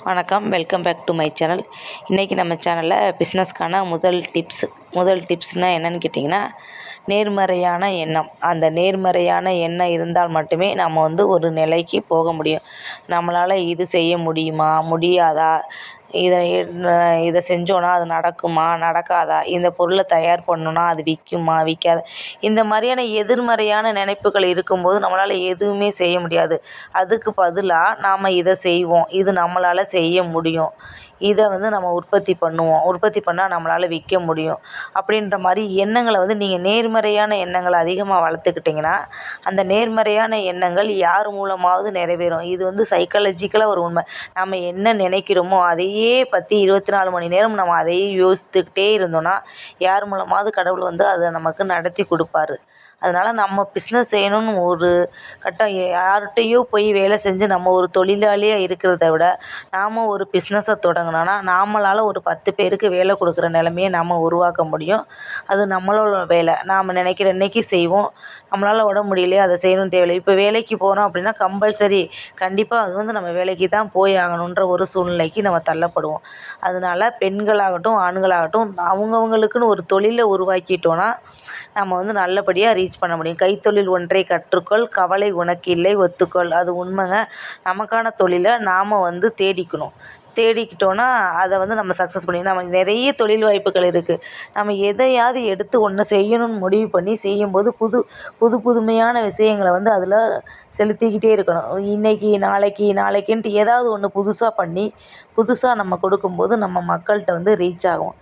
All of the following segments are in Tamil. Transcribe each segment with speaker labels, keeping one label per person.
Speaker 1: வணக்கம் welcome back to my channel இன்றைக்கி நம்ம சேனலில் பிஸ்னஸ்க்கான முதல் டிப்ஸ் முதல் டிப்ஸ்னால் என்னென்னு கேட்டிங்கன்னா நேர்மறையான எண்ணம். அந்த நேர்மறையான எண்ணம் இருந்தால் மட்டுமே நம்ம வந்து ஒரு நிலைக்கு போக முடியும். நம்மளால் இது செய்ய முடியுமா? முடியாதா? இதை இதை செஞ்சோன்னா அது நடக்குமா? நடக்காதா? இந்த பொருளை தயார் பண்ணோன்னா அது விற்குமா விற்காதா இந்த மாதிரியான எதிர்மறையான நினைப்புகள் இருக்கும்போது நம்மளால் எதுவுமே செய்ய முடியாது. அதுக்கு பதிலாக நாம் இதை செய்வோம். இது நம்மளால் செய்ய முடியும். இதை வந்து நம்ம உற்பத்தி பண்ணுவோம். உற்பத்தி பண்ணால் நம்மளால் விற்க முடியும். அப்படின்ற மாதிரி எண்ணங்களை வந்து நீங்கள் நேர்மறையான எண்ணங்களை அதிகமாக வளர்த்துக்கிட்டிங்கன்னா அந்த நேர்மறையான எண்ணங்கள் யார் மூலமாவது நிறைவேறும். இது வந்து சைக்காலஜிக்கலாக ஒரு உண்மை. நம்ம என்ன நினைக்கிறோமோ அதையே பற்றி இருபத்தி நாலு மணி நேரம் நம்ம அதையே யோசித்துக்கிட்டே இருந்தோம்னா யார் மூலமாவது கடவுள் வந்து அதை நமக்கு நடத்தி கொடுப்பாரு. அதனால் நம்ம பிஸ்னஸ் செய்யணும்னு ஒரு கட்டம் யார்கிட்டையோ போய் வேலை செஞ்சு நம்ம ஒரு தொழிலாளியாக இருக்கிறத விட நாம் ஒரு பிஸ்னஸை தொடங்க தொடங்கினோன்னா நாமளால் ஒரு பத்து பேருக்கு வேலை கொடுக்குற நிலமைய நம்ம உருவாக்க முடியும். அது நம்மளோட வேலை. நாம் நினைக்கிற இன்னைக்கு செய்வோம். நம்மளால் உடம்பு முடியலையா அதை செய்யணும்னு தேவையில்லை. இப்போ வேலைக்கு போகிறோம் அப்படின்னா கம்பல்சரி கண்டிப்பாக அது வந்து நம்ம வேலைக்கு தான் போய் ஆகணுன்ற ஒரு சூழ்நிலைக்கு நம்ம தள்ளப்படுவோம். அதனால பெண்களாகட்டும் ஆண்களாகட்டும் அவங்கவுங்களுக்குன்னு ஒரு தொழிலை உருவாக்கிட்டோன்னா நம்ம வந்து நல்லபடியாக ரீச் பண்ண முடியும். கைத்தொழில் ஒன்றை கற்றுக்கொள் கவலை உனக்கு இல்லை ஒத்துக்கொள். அது உண்மைங்க. நமக்கான தொழிலை நாம் வந்து தேடிக்கணும். தேடிக்கிட்டோன்னா அதை வந்து நம்ம சக்ஸஸ் பண்ணி நம்ம நிறைய தொழில் வாய்ப்புகள் இருக்குது நம்ம எதையாவது எடுத்து ஒன்று செய்யணும்னு முடிவு பண்ணி செய்யும்போது புது புது புதுமையான விஷயங்கள வந்து அதில் செலுத்திக்கிட்டே இருக்கணும். இன்றைக்கி நாளைக்கு நாளைக்குன்ட்டு ஏதாவது ஒன்று புதுசாக பண்ணி புதுசாக நம்ம கொடுக்கும்போது நம்ம மக்கள்கிட்ட வந்து ரீச் ஆகும்.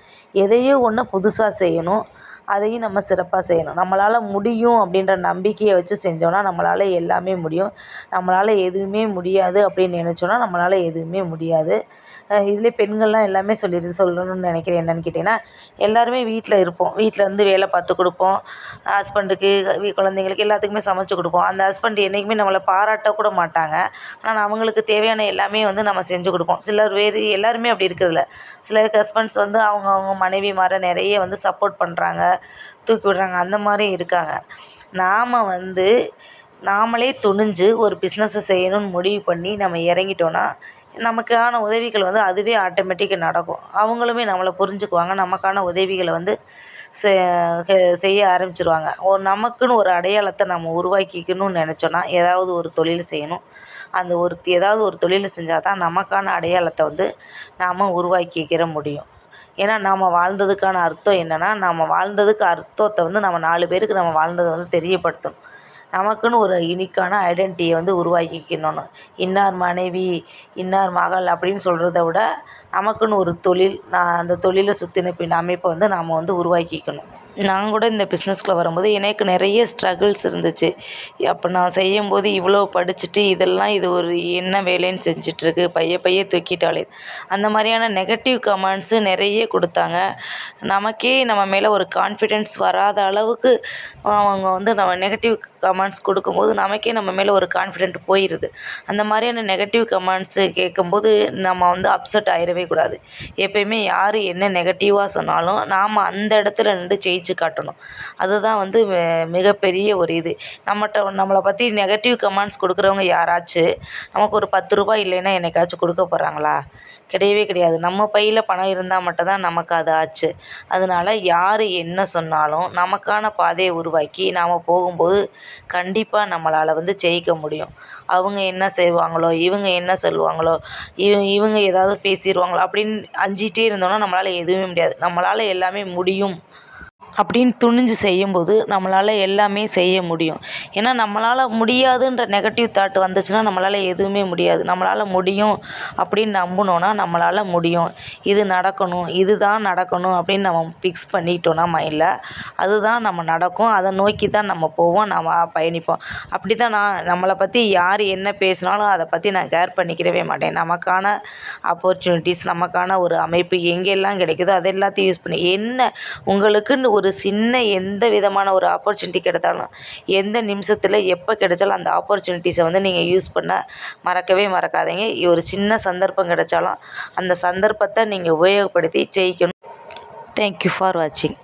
Speaker 1: எதையோ ஒன்று புதுசாக செய்யணும். அதையும் நம்ம சிறப்பாக செய்யணும். நம்மளால் முடியும் அப்படின்ற நம்பிக்கையை வச்சு செஞ்சோன்னா நம்மளால் எல்லாமே முடியும். நம்மளால் எதுவுமே முடியாது அப்படின்னு நினச்சோன்னா நம்மளால் எதுவுமே முடியாது. இதிலே பெண்கள்லாம் எல்லாமே சொல்லி சொல்லணும்னு நினைக்கிறேன். என்னென்னு கேட்டிங்கன்னா எல்லாருமே வீட்டில் இருப்போம். வீட்டில் இருந்து வேலை பார்த்து கொடுப்போம். ஹஸ்பண்டுக்கு குழந்தைங்களுக்கு எல்லாத்துக்குமே சமைச்சு கொடுப்போம். அந்த ஹஸ்பண்ட் என்றைக்குமே நம்மளை பாராட்ட கூட மாட்டாங்க. ஆனால் அவங்களுக்கு தேவையான எல்லாமே வந்து நம்ம செஞ்சு கொடுப்போம். சிலர் வேறு எல்லாருமே அப்படி இருக்கிறதில்ல சில ஹஸ்பண்ட்ஸ் வந்து அவங்க அவங்க மாற நிறைய வந்து சப்போர்ட் பண்ணுறாங்க தூக்கி விடுறாங்க. அந்த மாதிரி இருக்காங்க. நாம் வந்து நாமளே துணிஞ்சு ஒரு பிஸ்னஸை செய்யணும்னு முடிவு பண்ணி நம்ம இறங்கிட்டோன்னா நமக்கான உதவிகள் வந்து அதுவே ஆட்டோமேட்டிக்காக நடக்கும். அவங்களுமே நம்மளை புரிஞ்சுக்குவாங்க. நமக்கான உதவிகளை வந்து செய்ய ஆரம்பிச்சிருவாங்க. ஒரு நமக்குன்னு ஒரு அடையாளத்தை நம்ம உருவாக்கிக்கணும்னு நினச்சோன்னா ஏதாவது ஒரு தொழில் செய்யணும். அந்த ஒரு ஏதாவது ஒரு தொழில் செஞ்சால் தான் நமக்கான அடையாளத்தை வந்து நாம் உருவாக்கிக்கிற முடியும். ஏன்னா நாம் வாழ்ந்ததுக்கான அர்த்தம் என்னென்னா நம்ம வாழ்ந்ததுக்கு அர்த்தத்தை வந்து நம்ம நாலு பேருக்கு நம்ம வாழ்ந்ததை வந்து தெரியப்படுத்தணும். நமக்குன்னு ஒரு யுனிக்கான ஐடென்டிட்டியை வந்து உருவாக்கிக்கணும் இன்னார் மனைவி இன்னார் மகள் அப்படின்னு சொல்கிறத விட நமக்குன்னு ஒரு தொழில் நான் அந்த தொழிலை சுற்றின பின் அமைப்பை வந்து நாம் வந்து உருவாக்கிக்கணும். நான் கூட இந்த பிஸ்னஸ்குள்ளே வரும்போது எனக்கு நிறைய ஸ்ட்ரகிள்ஸ் இருந்துச்சு. அப்போ நான் செய்யும்போது இவ்வளோ படிச்சுட்டு இதெல்லாம் இது ஒரு என்ன வேலைன்னு செஞ்சிட்ருக்கு பைய பைய தூக்கிட்டாலே. அந்த மாதிரியான நெகட்டிவ் கமெண்ட்ஸு நிறைய கொடுத்தாங்க. நமக்கே நம்ம மேலே ஒரு கான்ஃபிடென்ஸ் வராத அளவுக்கு அவங்க வந்து நம்ம நெகட்டிவ் கமெண்ட்ஸ் கொடுக்கும்போது நமக்கே நம்ம மேலே ஒரு கான்ஃபிடென்ட் போயிடுது அந்த மாதிரியான நெகட்டிவ் கமெண்ட்ஸு கேட்கும்போது நம்ம வந்து அப்செட் ஆகிடவே கூடாது. எப்பயுமே யார் என்ன நெகட்டிவாக சொன்னாலும் நாம் அந்த இடத்துல நின்று ஜெயிச்சு காட்டணும். அதுதான் வந்து மிகப்பெரிய ஒரு இது. நம்மகிட்ட நம்மளை பற்றி நெகட்டிவ் கமெண்ட்ஸ் கொடுக்குறவங்க யாராச்சும் நமக்கு ஒரு பத்து ரூபாய் இல்லைன்னா என்னைக்காச்சும் கொடுக்க போகிறாங்களா கிடையவே கிடையாது. நம்ம பையில் பணம் இருந்தால் மட்டும்தான் நமக்கு அது ஆச்சு. அதனால யார் என்ன சொன்னாலும் நமக்கான பாதையை உருவாக்கி நாம் போகும்போது கண்டிப்பாக நம்மளால் வந்து ஜெயிக்க முடியும். அவங்க என்ன செய்வாங்களோ இவங்க என்ன சொல்லுவாங்களோ இவ இவங்க ஏதாவது பேசிடுவாங்களோ அப்படின்னு அஞ்சிட்டே இருந்தோம்னா நம்மளால் எதுவுமே முடியாது. நம்மளால் எல்லாமே முடியும். அப்படின்னு துணிஞ்சு செய்யும்போது நம்மளால் எல்லாமே செய்ய முடியும். ஏன்னா நம்மளால் முடியாதுன்ற நெகட்டிவ் தாட் வந்துச்சுன்னா நம்மளால் எதுவுமே முடியாது. நம்மளால் முடியும் அப்படின்னு நம்பினோன்னா நம்மளால் முடியும். இது நடக்கணும் இது தான் நடக்கணும் அப்படின்னு நம்ம ஃபிக்ஸ் பண்ணிட்டோன்னா மைண்டில் அதுதான் நம்ம நடக்கும். அதை நோக்கி தான் நம்ம போவோம் நம்ம பயணிப்போம். அப்படி தான் நான் நம்மளை பற்றி யார் என்ன பேசினாலும் அதை பற்றி நான் கேர் பண்ணிக்கிறவே மாட்டேன். நமக்கான ஆப்பர்ச்சுனிட்டிஸ் நமக்கான ஒரு அமைப்பு எங்கெல்லாம் கிடைக்குதோ அது எல்லாத்தையும் யூஸ் பண்ணி என்ன உங்களுக்குன்னு ஒரு ஒரு சின்ன எந்த விதமான ஒரு ஆப்பர்ச்சுனிட்டி கிடைத்தாலும் எந்த நிமிஷத்தில் எப்போ கிடைச்சாலும் அந்த ஆப்பர்ச்சுனிட்டிஸை வந்து நீங்கள் யூஸ் பண்ண மறக்கவே மறக்காதீங்க. ஒரு சின்ன சந்தர்ப்பம் கிடைச்சாலும் அந்த சந்தர்ப்பத்தை நீங்கள் உபயோகப்படுத்தி ஜெயிக்கணும். தேங்க்யூ ஃபார் வாட்சிங்